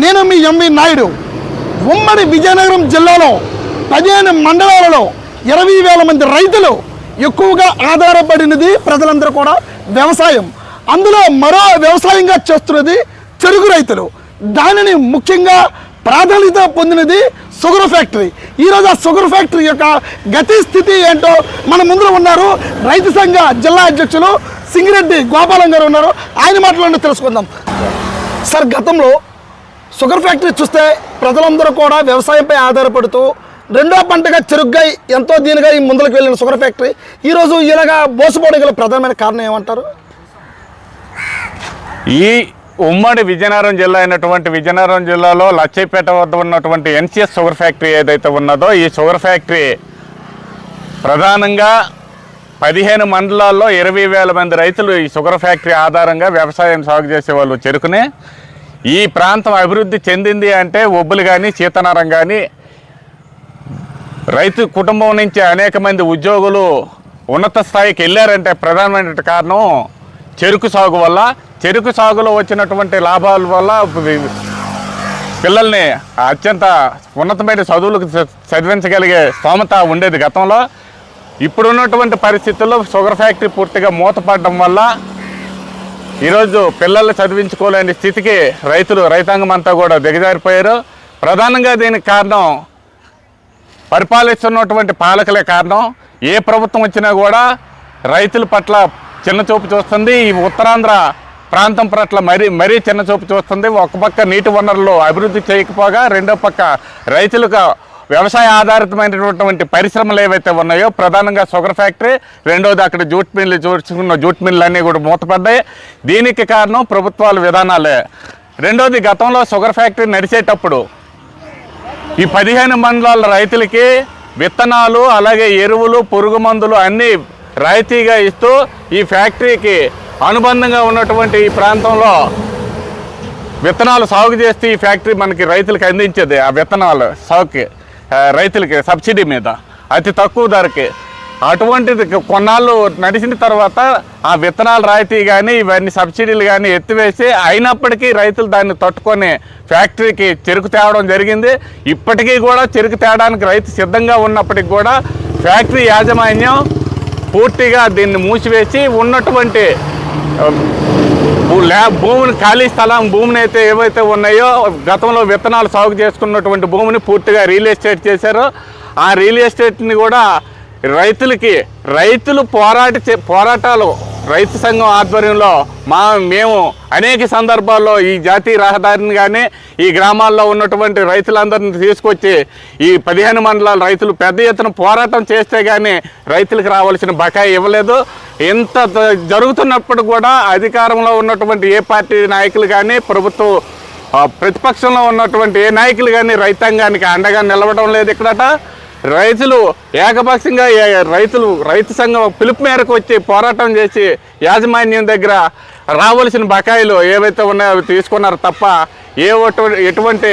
నేను మీ ఎంవి నాయుడు. ఉమ్మడి విజయనగరం జిల్లాలో పదిహేను మండలాలలో ఇరవై వేల మంది రైతులు ఎక్కువగా ఆధారపడినది ప్రజలందరూ కూడా వ్యవసాయం. అందులో మరో వ్యవసాయంగా చేస్తున్నది చెరుకు రైతులు. దానిని ముఖ్యంగా ప్రాధాన్యత పొందినది షుగర్ ఫ్యాక్టరీ. ఈరోజు ఆ షుగర్ ఫ్యాక్టరీ యొక్క గతి స్థితి ఏంటో మన ముందు ఉన్నారు రైతు సంఘ జిల్లా అధ్యక్షులు సింగిరెడ్డి గోపాలం గారు ఉన్నారు. ఆయన మాటలను తెలుసుకుందాం. సార్ గతంలో షుగర్ ఫ్యాక్టరీ చూస్తే ప్రజలందరూ కూడా వ్యవసాయంపై ఆధారపడుతూ రెండో పంటగా చెరుగ్గా ఎంతో దీనిగా ఈ ముందులకు వెళ్ళిన షుగర్ ఫ్యాక్టరీ. ఈరోజు ఇలాగా మోసపోవడం గల ప్రధానమైన కారణం ఏమంటారు? ఈ ఉమ్మడి విజయనగరం జిల్లా అయినటువంటి విజయనగరం జిల్లాలో లచ్చైపేట వద్ద ఉన్నటువంటి ఎన్సిఎస్ షుగర్ ఫ్యాక్టరీ ఏదైతే ఉన్నదో ఈ షుగర్ ఫ్యాక్టరీ ప్రధానంగా పదిహేను మండలాల్లో ఇరవై వేల మంది రైతులు ఈ షుగర్ ఫ్యాక్టరీ ఆధారంగా వ్యవసాయం సాగు చేసే వాళ్ళు చెరుకునే ఈ ప్రాంతం అభివృద్ధి చెందింది అంటే ఒబ్బులు కానీ సీతనారం కానీ రైతు కుటుంబం నుంచి అనేక మంది ఉద్యోగులు ఉన్నత స్థాయికి వెళ్ళారంటే ప్రధానమైన కారణం చెరుకు సాగు వల్ల. చెరుకు సాగులో వచ్చినటువంటి లాభాల వల్ల పిల్లల్ని అత్యంత ఉన్నతమైన చదువులకు చదివించగలిగే స్తోమత ఉండేది గతంలో. ఇప్పుడున్నటువంటి పరిస్థితుల్లో షుగర్ ఫ్యాక్టరీ పూర్తిగా మూతపడడం వల్ల ఈరోజు పిల్లల్ని చదివించుకోలేని స్థితికి రైతులు రైతాంగం అంతా కూడా దిగజారిపోయారు. ప్రధానంగా దీనికి కారణం పరిపాలిస్తున్నటువంటి పాలకులే కారణం. ఏ ప్రభుత్వం వచ్చినా కూడా రైతుల పట్ల చిన్న చూపు చూస్తుంది. ఈ ఉత్తరాంధ్ర ప్రాంతం పట్ల మరీ మరీ చిన్న చూపు చూస్తుంది. ఒక పక్క నీటి వనరులు అభివృద్ధి చేయకపోగా రెండో పక్క రైతులకు వ్యవసాయ ఆధారితమైనటువంటి పరిశ్రమలు ఏవైతే ఉన్నాయో ప్రధానంగా షుగర్ ఫ్యాక్టరీ రెండోది అక్కడ జూట్ మిల్లు చూసుకున్న జూట్ మిల్లు అన్నీ కూడా మూతపడ్డాయి. దీనికి కారణం ప్రభుత్వాల విధానాలే. రెండోది గతంలో షుగర్ ఫ్యాక్టరీ నడిచేటప్పుడు ఈ పదిహేను మండలాల రైతులకి విత్తనాలు అలాగే ఎరువులు పురుగు మందులు అన్నీ రాయితీగా ఇస్తూ ఈ ఫ్యాక్టరీకి అనుబంధంగా ఉన్నటువంటి ఈ ప్రాంతంలో విత్తనాలు సాగు చేస్తే ఈ ఫ్యాక్టరీ మనకి రైతులకు అందించేది ఆ విత్తనాలు సాగుకి. రైతులకి సబ్సిడీ మీద అతి తక్కువ ధరకి. అటువంటిది కొన్నాళ్ళు నడిచిన తర్వాత ఆ విత్తనాలు రాయితీ కానీ ఇవన్నీ సబ్సిడీలు కానీ ఎత్తివేసి అయినప్పటికీ రైతులు దాన్ని తట్టుకొని ఫ్యాక్టరీకి చెరుకు తేవడం జరిగింది. ఇప్పటికీ కూడా చెరుకు తేవడానికి రైతు సిద్ధంగా ఉన్నప్పటికి కూడా ఫ్యాక్టరీ యాజమాన్యం పూర్తిగా దీన్ని మూసివేసి ఉన్నటువంటి భూమిని ఖాళీ స్థలం భూమిని అయితే ఏవైతే ఉన్నాయో గతంలో విత్తనాలు సాగు చేసుకున్నటువంటి భూమిని పూర్తిగా రియల్ ఎస్టేట్ చేశారు. ఆ రియల్ ఎస్టేట్ని కూడా రైతులకి రైతులు పోరాట చే- పోరాటాలు రైతు సంఘం ఆధ్వర్యంలో మా మేము అనేక సందర్భాల్లో ఈ జాతీయ రహదారిని కానీ ఈ గ్రామాల్లో ఉన్నటువంటి రైతులందరిని తీసుకొచ్చి ఈ పదిహేను మండలాల రైతులు పెద్ద ఎత్తున పోరాటం చేస్తే కానీ రైతులకు రావాల్సిన బకాయి ఇవ్వలేదు. ఇంత జరుగుతున్నప్పుడు కూడా అధికారంలో ఉన్నటువంటి ఏ పార్టీ నాయకులు కానీ ప్రభుత్వం ప్రతిపక్షంలో ఉన్నటువంటి ఏ నాయకులు కానీ రైతాంగానికి అండగా నిలవడం లేదు ఇక్కడట. రైతులు ఏకపక్షంగా రైతులు రైతు సంఘం పిలుపు మేరకు వచ్చి పోరాటం చేసి యాజమాన్యం దగ్గర రావాల్సిన బకాయిలు ఏవైతే ఉన్నాయో అవి తీసుకున్నారు తప్ప ఏ ఒటు- ఎటువంటి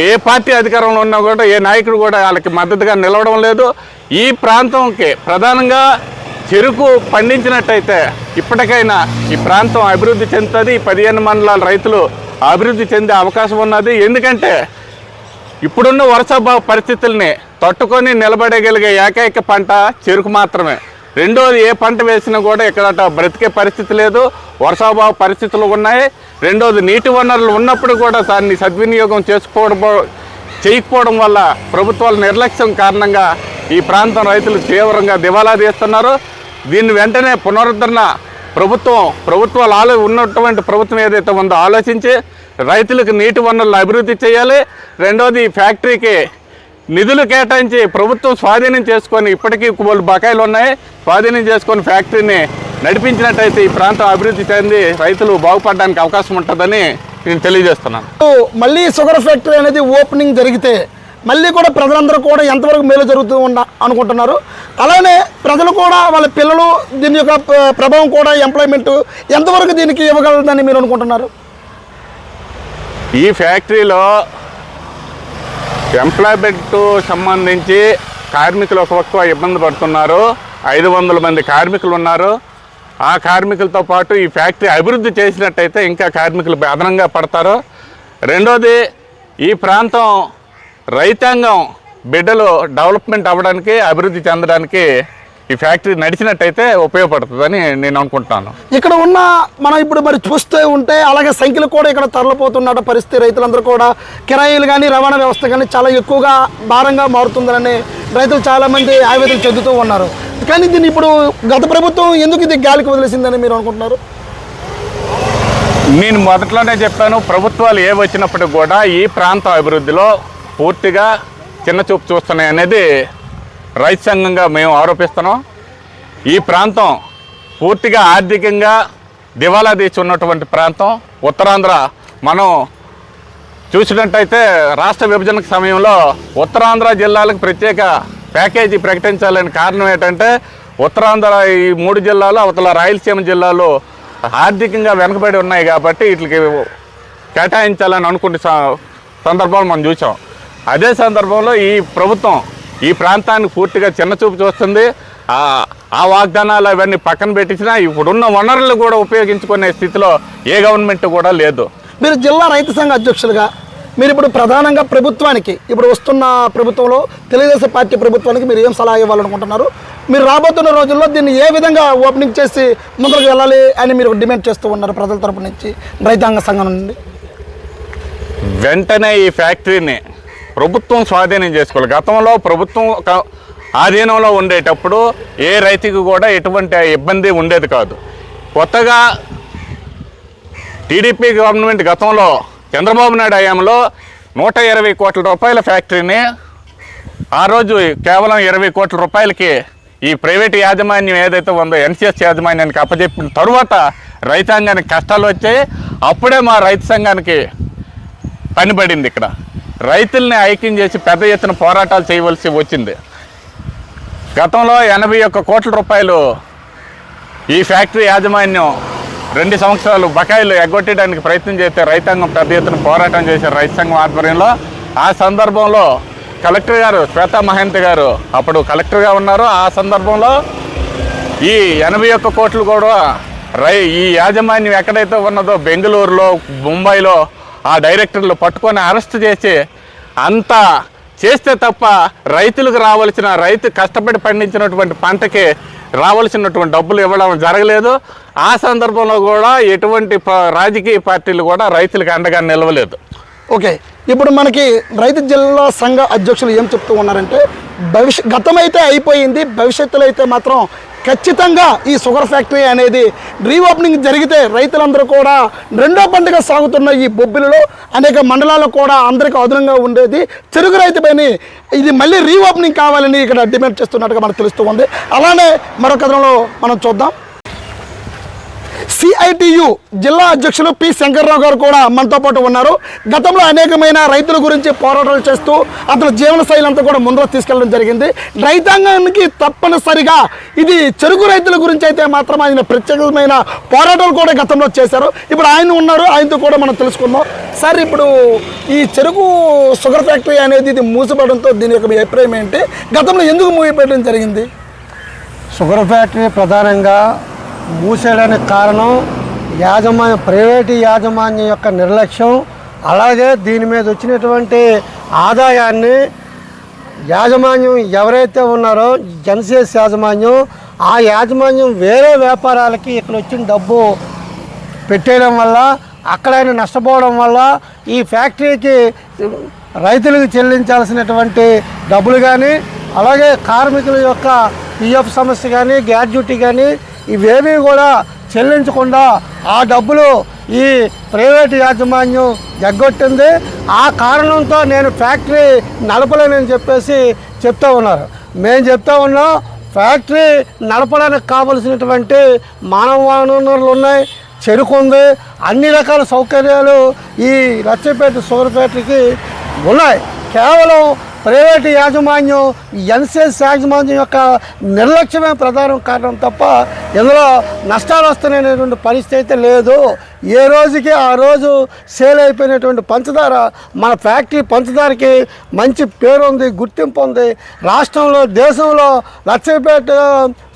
ఏ పార్టీ అధికారంలో ఉన్నా కూడా ఏ నాయకుడు కూడా వాళ్ళకి మద్దతుగా నిలవడం లేదు. ఈ ప్రాంతంకి ప్రధానంగా చెరుకు పండించినట్టయితే ఇప్పటికైనా ఈ ప్రాంతం అభివృద్ధి చెందుతుంది. ఈ పదిహేను మండలాల రైతులు అభివృద్ధి చెందే అవకాశం ఉన్నది. ఎందుకంటే ఇప్పుడున్న వర్షాభావ పరిస్థితుల్ని తట్టుకొని నిలబడగలిగే ఏకైక పంట చెరుకు మాత్రమే. రెండోది ఏ పంట వేసినా కూడా ఇక్కడ బ్రతికే పరిస్థితి లేదు. వర్షాభావ పరిస్థితులు ఉన్నాయి. రెండోది నీటి వనరులు ఉన్నప్పుడు కూడా దాన్ని సద్వినియోగం చేసుకోవడం చేయకపోవడం వల్ల ప్రభుత్వాల నిర్లక్ష్యం కారణంగా ఈ ప్రాంతం రైతులు తీవ్రంగా దివాలా తీస్తున్నారు. దీన్ని వెంటనే పునరుద్ధరణ ప్రభుత్వం ప్రభుత్వాలు ఆలో ఉన్నటువంటి ప్రభుత్వం ఏదైతే ఉందో ఆలోచించి రైతులకు నీటి వనరులు అభివృద్ధి చేయాలి. రెండోది ఫ్యాక్టరీకి నిధులు కేటాయించి ప్రభుత్వం స్వాధీనం చేసుకొని ఇప్పటికీ వాళ్ళు బకాయిలు ఉన్నాయి. స్వాధీనం చేసుకొని ఫ్యాక్టరీని నడిపించినట్టయితే ఈ ప్రాంతం అభివృద్ధి చెంది రైతులు బాగుపడడానికి అవకాశం ఉంటుందని నేను తెలియజేస్తున్నాను. మళ్ళీ షుగర్ ఫ్యాక్టరీ అనేది ఓపెనింగ్ జరిగితే మళ్ళీ కూడా ప్రజలందరూ కూడా ఎంతవరకు మేలు జరుగుతూ ఉండ అనుకుంటున్నారు. అలానే ప్రజలు కూడా వాళ్ళ పిల్లలు దీని యొక్క ప్రభావం కూడా ఎంప్లాయ్మెంట్ ఎంతవరకు దీనికి ఇవ్వగలదని మీరు అనుకుంటున్నారు? ఈ ఫ్యాక్టరీలో ఎంప్లాయ్మెంట్ సంబంధించి కార్మికులు ఒక పక్క ఇబ్బంది పడుతున్నారు. ఐదు వందల మంది కార్మికులు ఉన్నారు. ఆ కార్మికులతో పాటు ఈ ఫ్యాక్టరీ అభివృద్ధి చేసినట్టయితే ఇంకా కార్మికులు అదనంగా పడతారు. రెండోది ఈ ప్రాంతం రైతాంగం బిడ్డలు డెవలప్మెంట్ అవ్వడానికి అభివృద్ధి చెందడానికి ఈ ఫ్యాక్టరీ నడిచినట్టయితే ఉపయోగపడుతుందని నేను అనుకుంటున్నాను ఇక్కడ ఉన్న మనం ఇప్పుడు మరి చూస్తూ ఉంటే అలాగే సంఖ్యలు కూడా ఇక్కడ తరలిపోతున్న పరిస్థితి రైతులందరూ కూడా. కిరాయిలు కానీ రవాణా వ్యవస్థ కానీ చాలా ఎక్కువగా భారంగా మారుతుందని రైతులు చాలామంది ఆవేదన చెందుతూ ఉన్నారు. కానీ దీన్ని ఇప్పుడు గత ప్రభుత్వం ఎందుకు ఇది గాలికి వదిలేసిందని మీరు అనుకుంటున్నారు? నేను మొదట్లోనే చెప్పాను ప్రభుత్వాలు ఏ వచ్చినప్పటికి కూడా ఈ ప్రాంత అభివృద్ధిలో పూర్తిగా చిన్న చూపు చూస్తున్నాయి అనేది రైతు సంఘంగా మేము ఆరోపిస్తున్నాం. ఈ ప్రాంతం పూర్తిగా ఆర్థికంగా దివాలా తీసి ఉన్నటువంటి ప్రాంతం. ఉత్తరాంధ్ర మనం చూసినట్టయితే రాష్ట్ర విభజన సమయంలో ఉత్తరాంధ్ర జిల్లాలకు ప్రత్యేక ప్యాకేజీ ప్రకటించాలని కారణం ఏంటంటే ఉత్తరాంధ్ర ఈ మూడు జిల్లాలు అవతల రాయలసీమ జిల్లాలో ఆర్థికంగా వెనుకబడి ఉన్నాయి కాబట్టి వీటికి కేటాయించాలని అనుకునే స- సందర్భాలు మనం చూసాం అదే సందర్భంలో ఈ ప్రభుత్వం ఈ ప్రాంతానికి పూర్తిగా చిన్న చూపు చూస్తుంది. ఆ- ఆ వాగ్దానాలు అవన్నీ పక్కన పెట్టించినా ఇప్పుడున్న వనరులు కూడా ఉపయోగించుకునే స్థితిలో ఏ గవర్నమెంట్ కూడా లేదు. మీరు జిల్లా రైతు సంఘ అధ్యక్షులుగా మీరు ఇప్పుడు ప్రధానంగా ప్రభుత్వానికి ఇప్పుడు వస్తున్న ప్రభుత్వంలో తెలుగుదేశం పార్టీ ప్రభుత్వానికి మీరు ఏం సలహా ఇవ్వాలనుకుంటున్నారు? మీరు రాబోతున్న రోజుల్లో దీన్ని ఏ విధంగా ఓపెనింగ్ చేసి ముందుకు వెళ్ళాలి అని మీరు డిమాండ్ చేస్తూ ఉన్నారు ప్రజల తరపు నుంచి రైతాంగ సంఘం నుండి? వెంటనే ఈ ఫ్యాక్టరీని ప్రభుత్వం స్వాధీనం చేసుకోవాలి. గతంలో ప్రభుత్వం ఒక ఆధీనంలో ఉండేటప్పుడు ఏ రైతుకు కూడా ఎటువంటి ఇబ్బంది ఉండేది కాదు. కొత్తగా టీడీపీ గవర్నమెంట్ గతంలో చంద్రబాబు నాయుడు హయాంలో నూట ఇరవై కోట్ల రూపాయల ఫ్యాక్టరీని ఆ రోజు కేవలం ఇరవై కోట్ల రూపాయలకి ఈ ప్రైవేట్ యాజమాన్యం ఏదైతే ఉందో ఎన్సిఎస్ యాజమాన్యానికి అప్పచెప్పిన తరువాత రైతాంగానికి కష్టాలు వచ్చాయి. అప్పుడే మా రైతు సంఘానికి పనిపడింది ఇక్కడ. రైతుల్ని ఐక్యం చేసి పెద్ద ఎత్తున పోరాటాలు చేయవలసి వచ్చింది. గతంలో ఎనభై ఒక్క కోట్ల రూపాయలు ఈ ఫ్యాక్టరీ యాజమాన్యం రెండు సంవత్సరాలు బకాయిలు ఎగ్గొట్టడానికి ప్రయత్నం చేస్తే రైతాంగం పెద్ద ఎత్తున పోరాటం చేశారు రైతు సంఘం ఆధ్వర్యంలో ఆ సందర్భంలో కలెక్టర్ గారు శ్వేతా మహంతి గారు అప్పుడు కలెక్టర్గా ఉన్నారు. ఆ సందర్భంలో ఈ ఎనభై ఒక్క కోట్లు కూడా రై ఈ యాజమాన్యం ఎక్కడైతే ఉన్నదో బెంగళూరులో ముంబైలో ఆ డైరెక్టర్లు పట్టుకొని అరెస్ట్ చేసి అంత చేస్తే తప్ప రైతులకు రావాల్సిన రైతు కష్టపడి పండించినటువంటి పంటకి రావాల్సినటువంటి డబ్బులు ఇవ్వడం జరగలేదు. ఆ సందర్భంలో కూడా ఎటువంటి ప- రాజకీయ పార్టీలు కూడా రైతులకు అండగా నిలవలేదు. ఓకే. ఇప్పుడు మనకి రైతు జిల్లా సంఘ అధ్యక్షులు ఏం చెప్తూ ఉన్నారంటే భవిష్య గతం అయితే అయిపోయింది భవిష్యత్తులో అయితే మాత్రం ఖచ్చితంగా ఈ షుగర్ ఫ్యాక్టరీ అనేది రీఓపెనింగ్ జరిగితే రైతులందరూ కూడా రెండో పండుగ సాగుతున్న ఈ బొబ్బిలిలో అనేక మండలాల్లో కూడా అందరికీ అదనంగా ఉండేది. చెరుకు రైతుపైని ఇది మళ్ళీ రీఓపెనింగ్ కావాలని ఇక్కడ డిమాండ్ చేస్తున్నట్టుగా మనకు తెలుస్తూ ఉంది. అలానే మరో కథనంలో మనం చూద్దాం. సిఐటియు జిల్లా అధ్యక్షులు పి. శంకర్రావు గారు కూడా మనతో పాటు ఉన్నారు. గతంలో అనేకమైన రైతుల గురించి పోరాటాలు చేస్తూ అతని జీవన శైలి అంతా కూడా ముందుకు తీసుకెళ్ళడం జరిగింది. రైతాంగానికి తప్పనిసరిగా ఇది చెరుకు రైతుల గురించి అయితే మాత్రం ఆయన ప్రత్యేకమైన పోరాటాలు కూడా గతంలో చేశారు. ఇప్పుడు ఆయన ఉన్నారు ఆయనతో కూడా మనం తెలుసుకుందాం. సార్ ఇప్పుడు ఈ చెరుకు షుగర్ ఫ్యాక్టరీ అనేది ఇది మూసిపడంతో దీని యొక్క అభిప్రాయం ఏంటి? గతంలో ఎందుకు మూసిపెట్టడం జరిగింది? షుగర్ ఫ్యాక్టరీ ప్రధానంగా మూసేయడానికి కారణం యాజమాన్య ప్రైవేటు యాజమాన్యం యొక్క నిర్లక్ష్యం. అలాగే దీని మీద వచ్చినటువంటి ఆదాయాన్ని యాజమాన్యం ఎవరైతే ఉన్నారో జనసేస్ యాజమాన్యం ఆ యాజమాన్యం వేరే వ్యాపారాలకి ఇక్కడ వచ్చిన డబ్బు పెట్టేయడం వల్ల అక్కడ ఆయన నష్టపోవడం వల్ల ఈ ఫ్యాక్టరీకి రైతులకు చెల్లించాల్సినటువంటి డబ్బులు కానీ అలాగే కార్మికుల యొక్క పిఎఫ్ సమస్య కానీ గ్రాడ్యుటీ కానీ ఇవేమీ కూడా చెల్లించకుండా ఆ డబ్బులు ఈ ప్రైవేట్ యాజమాన్యం ఎగ్గొట్టింది. ఆ కారణంతో నేను ఫ్యాక్టరీ నడపలేనని చెప్పేసి చెప్తా ఉన్నారు. మేము చెప్తా ఉన్నాం ఫ్యాక్టరీ నడపడానికి కావలసినటువంటి మానవ వనరులు ఉన్నాయి చెరుకు ఉంది అన్ని రకాల సౌకర్యాలు ఈ రచ్చపేట షుగర్ ఫ్యాక్టరీకి ఉన్నాయి. కేవలం ప్రైవేటు యాజమాన్యం ఎన్సీఎస్ యాజమాన్యం యొక్క నిర్లక్ష్యమే ప్రధానం కారణం తప్ప ఇందులో నష్టాలు వస్తున్నాయనేటువంటి పరిస్థితి అయితే లేదు. ఏ రోజుకి ఆ రోజు సేల్ అయిపోయినటువంటి పంచదార మన ఫ్యాక్టరీ పంచదారకి మంచి పేరు ఉంది గుర్తింపు ఉంది. రాష్ట్రంలో దేశంలో లచ్చపేట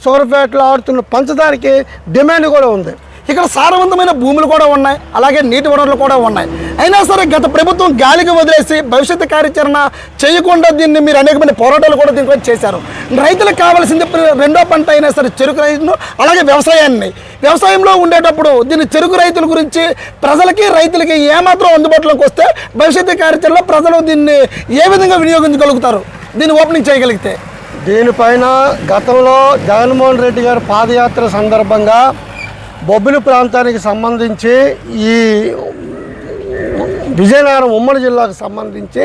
షుగర్ ఆడుతున్న పంచదారకి డిమాండ్ కూడా ఉంది. ఇక్కడ సారవంతమైన భూములు కూడా ఉన్నాయి అలాగే నీటి వనరులు కూడా ఉన్నాయి. అయినా సరే గత ప్రభుత్వం గాలికి వదిలేసి భవిష్యత్తు కార్యాచరణ చేయకుండా దీన్ని మీరు అనేకమైన పోరాటాలు కూడా దీనిపై చేశారు. రైతులకు కావాల్సింది రెండో పంట అయినా సరే చెరుకు రైతులు అలాగే వ్యవసాయాన్ని. వ్యవసాయంలో ఉండేటప్పుడు దీన్ని చెరుకు రైతుల గురించి ప్రజలకి రైతులకి ఏమాత్రం అందుబాటులోకి వస్తే భవిష్యత్తు కార్యాచరణలో ప్రజలు దీన్ని ఏ విధంగా వినియోగించగలుగుతారు? దీన్ని ఓపెనింగ్ చేయగలిగితే. దీనిపైన గతంలో జగన్మోహన్ రెడ్డి గారు పాదయాత్ర సందర్భంగా బొబ్బిలి ప్రాంతానికి సంబంధించి ఈ విజయనగరం ఉమ్మడి జిల్లాకు సంబంధించి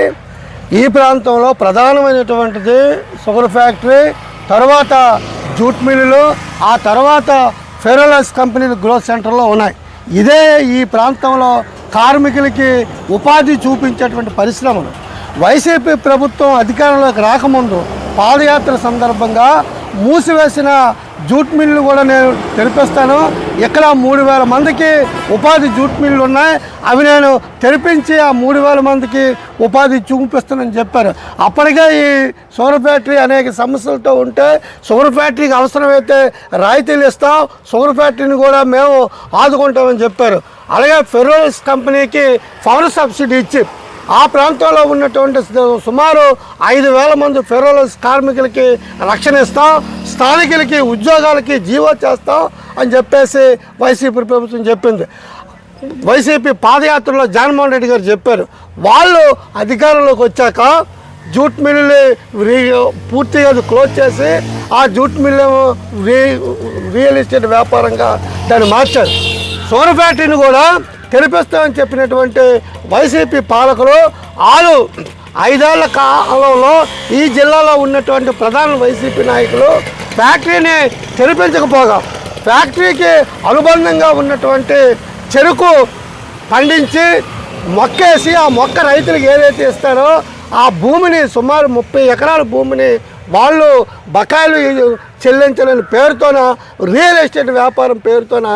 ఈ ప్రాంతంలో ప్రధానమైనటువంటిది షుగర్ ఫ్యాక్టరీ తర్వాత జూట్ మిల్లులు ఆ తర్వాత ఫెరోలైస్ కంపెనీలు గ్రోత్ సెంటర్లో ఉన్నాయి. ఇదే ఈ ప్రాంతంలో కార్మికులకి ఉపాధి చూపించేటువంటి పరిశ్రమలు. వైసీపీ ప్రభుత్వం అధికారంలోకి రాకముందు పాదయాత్ర సందర్భంగా మూసివేసిన జూట్ మిల్లు కూడా నేను తెరిపిస్తాను. ఇక్కడ మూడు వేల మందికి ఉపాధి జూట్ మిల్లు ఉన్నాయి అవి నేను తెరిపించి ఆ మూడు వేల మందికి ఉపాధి చూపిస్తానని చెప్పారు. అప్పటికే ఈ షుగర్ ఫ్యాక్టరీ అనేక సమస్యలతో ఉంటే షుగర్ ఫ్యాక్టరీకి అవసరమైతే రాయితీలు ఇస్తాం షుగర్ ఫ్యాక్టరీని కూడా మేము ఆదుకుంటామని చెప్పారు. అలాగే ఫెరోల్స్ కంపెనీకి పవర్ సబ్సిడీ ఇచ్చి ఆ ప్రాంతంలో ఉన్నటువంటి సుమారు ఐదు వేల మంది ఫెరోలస్ కార్మికులకి రక్షణ ఇస్తాం స్థానికులకి ఉద్యోగాలకి జీవో చేస్తాం అని చెప్పేసి వైసీపీ ప్రభుత్వం చెప్పింది. వైసీపీ పాదయాత్రలో జగన్మోహన్ రెడ్డి గారు చెప్పారు. వాళ్ళు అధికారంలోకి వచ్చాక జూట్ మిల్లు పూర్తిగా అది క్లోజ్ చేసి ఆ జూట్ మిల్లు రియల్ ఎస్టేట్ వ్యాపారంగా దాన్ని మార్చారు. సోన ఫ్యాక్టరీని కూడా తెరిపిస్తామని చెప్పినటువంటి వైసీపీ పాలకులు ఆరు ఐదేళ్ళ కాలంలో ఈ జిల్లాలో ఉన్నటువంటి ప్రధాన వైసీపీ నాయకులు ఫ్యాక్టరీని తెరిపించకపోగా ఫ్యాక్టరీకి అనుబంధంగా ఉన్నటువంటి చెరుకు పండించి మొక్కేసి ఆ మొక్క రైతులకు ఏదైతే ఇస్తారో ఆ భూమిని సుమారు ముప్పై ఎకరాల భూమిని వాళ్ళు బకాయిలు చెల్లించలేని పేరుతోన రియల్ ఎస్టేట్ వ్యాపారం పేరుతోన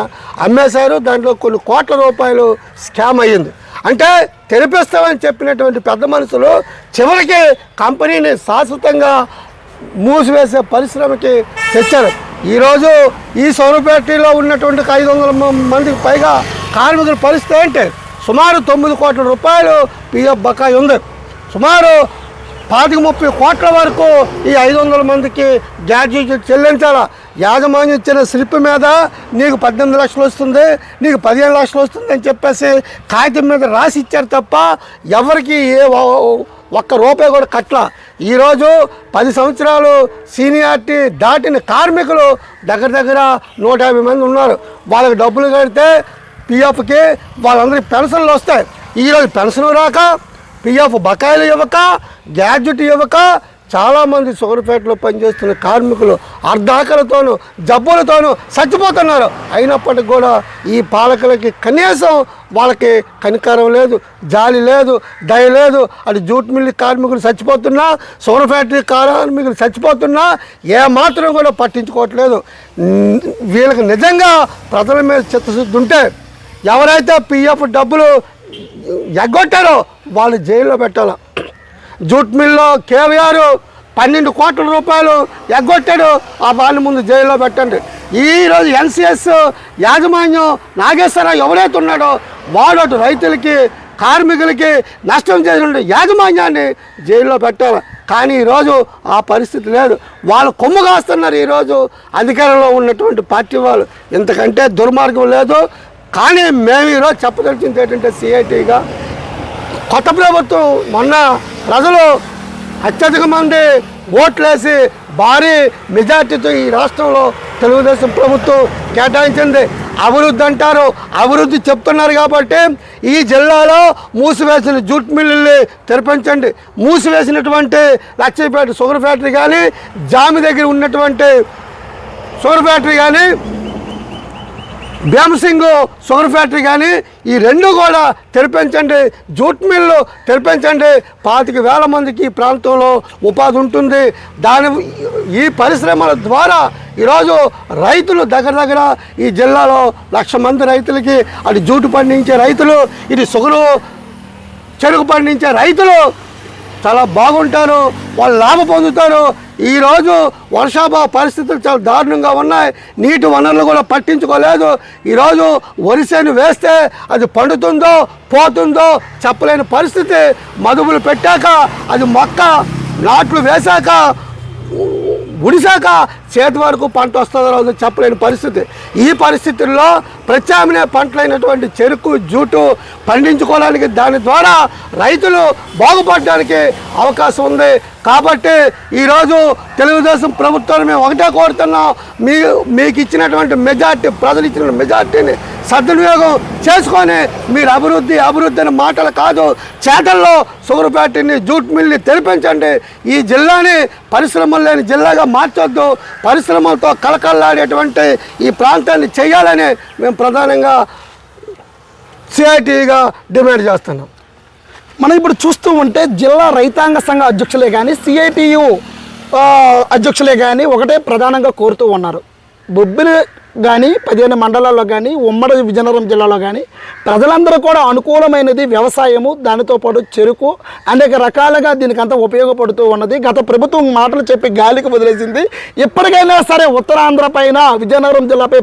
అమ్మేశారు. దాంట్లో కొన్ని కోట్ల రూపాయలు స్కామ్ అయ్యింది. అంటే తెరిపిస్తామని చెప్పినటువంటి పెద్ద మనుషులు చివరికి కంపెనీని శాశ్వతంగా మూసివేసే పరిశ్రమకి తెచ్చారు. ఈరోజు ఈ సౌరపేటలో ఉన్నటువంటి ఐదు వందల మందికి పైగా కార్మికుల పరిస్థితి ఏంటి? సుమారు తొమ్మిది కోట్ల రూపాయలు పిఎఫ్ బకాయి ఉంది. సుమారు పాతిక ముప్పై కోట్ల వరకు ఈ ఐదు వందల మందికి గ్రాడ్యుయేషన్ చెల్లించాలా? యాజమాన్యం ఇచ్చిన స్లిప్ మీద నీకు పద్దెనిమిది లక్షలు వస్తుంది నీకు పదిహేను లక్షలు వస్తుంది అని చెప్పేసి కాగితం మీద రాసి ఇచ్చారు తప్ప ఎవరికి ఏ ఒక్క రూపాయి కూడా కట్ల ఈరోజు పది సంవత్సరాలు సీనియారిటీ దాటిన కార్మికులు దగ్గర దగ్గర నూట యాభై మంది ఉన్నారు. వాళ్ళకి డబ్బులు కడితే పిఎఫ్కి వాళ్ళందరికీ పెన్షన్లు వస్తాయి. ఈరోజు పెన్షన్ రాక పిఎఫ్ బకాయిలు ఇవ్వక గ్యాడ్జెట్ ఇవ్వక చాలామంది షుగర్పేటలో పనిచేస్తున్న కార్మికులు అర్ధాకలతోనూ జబ్బులతోనూ చచ్చిపోతున్నారు. అయినప్పటికీ కూడా ఈ పాలకులకి కనీసం వాళ్ళకి కనికరం లేదు జాలి లేదు దయ లేదు. అటు జూట్ మిల్లి కార్మికులు చచ్చిపోతున్నా షుగర్ ఫ్యాక్టరీ కార్మికులు చచ్చిపోతున్నా ఏమాత్రం కూడా పట్టించుకోవట్లేదు. వీళ్ళకి నిజంగా ప్రజల మీద చిత్తశుద్ధి ఉంటే ఎవరైతే పిఎఫ్ డబ్బులు ఎగ్గొట్టారో. వాళ్ళు జైల్లో పెట్టాలి? జూట్ మిల్లో కేవీఆర్ పన్నెండు కోట్ల రూపాయలు ఎగ్గొట్టాడు. ఆ వాళ్ళ ముందు జైల్లో పెట్టండి. ఈరోజు ఎన్సిఎస్ యాజమాన్యం నాగేశ్వరరావు ఎవరైతే ఉన్నాడో వాడు అటు రైతులకి కార్మికులకి నష్టం చేసిన యాజమాన్యాన్ని జైల్లో పెట్టాలి? కానీ ఈరోజు ఆ పరిస్థితి లేదు. వాళ్ళు కొమ్ము కాస్తున్నారు ఈరోజు అధికారంలో ఉన్నటువంటి పార్టీ వాళ్ళు. ఇంతకంటే దుర్మార్గం లేదు. కానీ మేము ఈరోజు చెప్పదలిచింది ఏంటంటే సిఐటిగా. కొత్త ప్రభుత్వం మొన్న ప్రజలు అత్యధిక మంది ఓట్లేసి భారీ మెజార్టీతో ఈ రాష్ట్రంలో తెలుగుదేశం ప్రభుత్వం కేటాయించింది. అభివృద్ధి అంటారు అభివృద్ధి చెప్తున్నారు కాబట్టి ఈ జిల్లాలో మూసివేసిన జూట్ మిల్లుల్ని తెరిపించండి. మూసివేసినటువంటి లక్ష్మీపేట షుగర్ ఫ్యాక్టరీ కానీ జామి దగ్గర ఉన్నటువంటి షుగర్ ఫ్యాక్టరీ కానీ భీమసింగ్ షుగర్ ఫ్యాక్టరీ కానీ ఈ రెండు కూడా తెరిపించండి. Jute mill తెరిపించండి. పాతిక వేల మందికి ఈ ప్రాంతంలో ఉపాధి ఉంటుంది. దాని ఈ పరిశ్రమల ద్వారా ఈరోజు రైతులు దగ్గర దగ్గర ఈ జిల్లాలో లక్ష మంది రైతులకి అటు జూటు పండించే రైతులు ఇది షుగరు చెరుకు పండించే రైతులు చాలా బాగుంటారు. వాళ్ళు లాభ పొందుతారు. ఈరోజు వర్షాభావ పరిస్థితులు చాలా దారుణంగా ఉన్నాయి. నీటి వనరులు కూడా పట్టించుకోలేదు. ఈరోజు వరిసేను వేస్తే అది పండుతుందో పోతుందో చెప్పలేని పరిస్థితి. మదుపులు పెట్టాక అది మొక్క నాట్లు వేశాక ఉడిశాక చేతి వరకు పంట వస్తుందో రాదో చెప్పలేని పరిస్థితి. ఈ పరిస్థితుల్లో ప్రత్యామ్నాయ పంటలైనటువంటి చెరుకు జూటు పండించుకోవడానికి దాని ద్వారా రైతులు బాగుపడడానికి అవకాశం ఉంది. కాబట్టి ఈరోజు తెలుగుదేశం ప్రభుత్వాన్ని మేము ఒకటే కోరుతున్నాం. మీ మీకు ఇచ్చినటువంటి మెజార్టీ ప్రజలు ఇచ్చిన మెజార్టీని సద్వినియోగం చేసుకొని మీరు అభివృద్ధి అభివృద్ధి అనే మాటలు కాదు చేతల్లో షుగర్ ఫ్యాక్టరీని జూట్ మిల్ని తెరిపించండి. ఈ జిల్లాని పరిశ్రమలు లేని జిల్లాగా మార్చొద్దు. పరిశ్రమలతో కలకల్లాడేటువంటి ఈ ప్రాంతాన్ని చేయాలని మేము ప్రధానంగా సిఐటిగా డిమాండ్ చేస్తున్నాం. మనం ఇప్పుడు చూస్తూ ఉంటే జిల్లా రైతాంగ సంఘ అధ్యక్షులే కానీ సిఐటియు అధ్యక్షులే కానీ ఒకటే ప్రధానంగా కోరుతూ ఉన్నారు. బొబ్బిలి కానీ పదిహేను మండలాల్లో కానీ ఉమ్మడి విజయనగరం జిల్లాలో కానీ ప్రజలందరూ కూడా అనుకూలమైనది వ్యవసాయము దానితో పాటు చెరుకు అనేక రకాలుగా దీనికంతా ఉపయోగపడుతూ ఉన్నది. గత ప్రభుత్వం మాటలు చెప్పి గాలికి వదిలేసింది. ఇప్పటికైనా సరే ఉత్తరాంధ్ర పైన విజయనగరం జిల్లాపై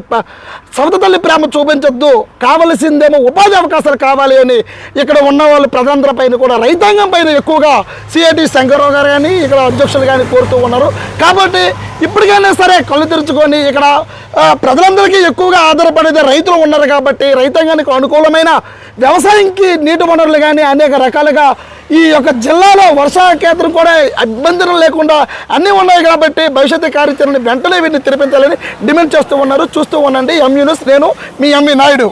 సవత తల్లి ప్రేమ చూపించొద్దు. కావలసిందేమో ఉపాధి అవకాశాలు కావాలి అని ఇక్కడ ఉన్న వాళ్ళు ప్రజలందరి పైన కూడా రైతాంగం పైన ఎక్కువగా సిఐటి శంకరరావు గారు కానీ ఇక్కడ అధ్యక్షులు కానీ కోరుతూ ఉన్నారు. కాబట్టి ఇప్పటికైనా సరే కళ్ళు తెరుచుకొని ఇక్కడ ప్రజల ప్రజలందరికీ ఎక్కువగా ఆధారపడేది రైతులు ఉన్నారు కాబట్టి రైతాంగానికి అనుకూలమైన వ్యవసాయంకి నీటి వనరులు కానీ అనేక రకాలుగా ఈ యొక్క జిల్లాలో వర్షాకేతనం కూడా ఇబ్బందులు లేకుండా అన్నీ ఉన్నాయి కాబట్టి భవిష్యత్తు కార్యాచరణ వెంటనే వీటిని తెరిపించాలని డిమాండ్ చేస్తూ ఉన్నారు. చూస్తూ ఉండండి. ఎంయూనిస్ నేను మీ ఎంవి నాయుడు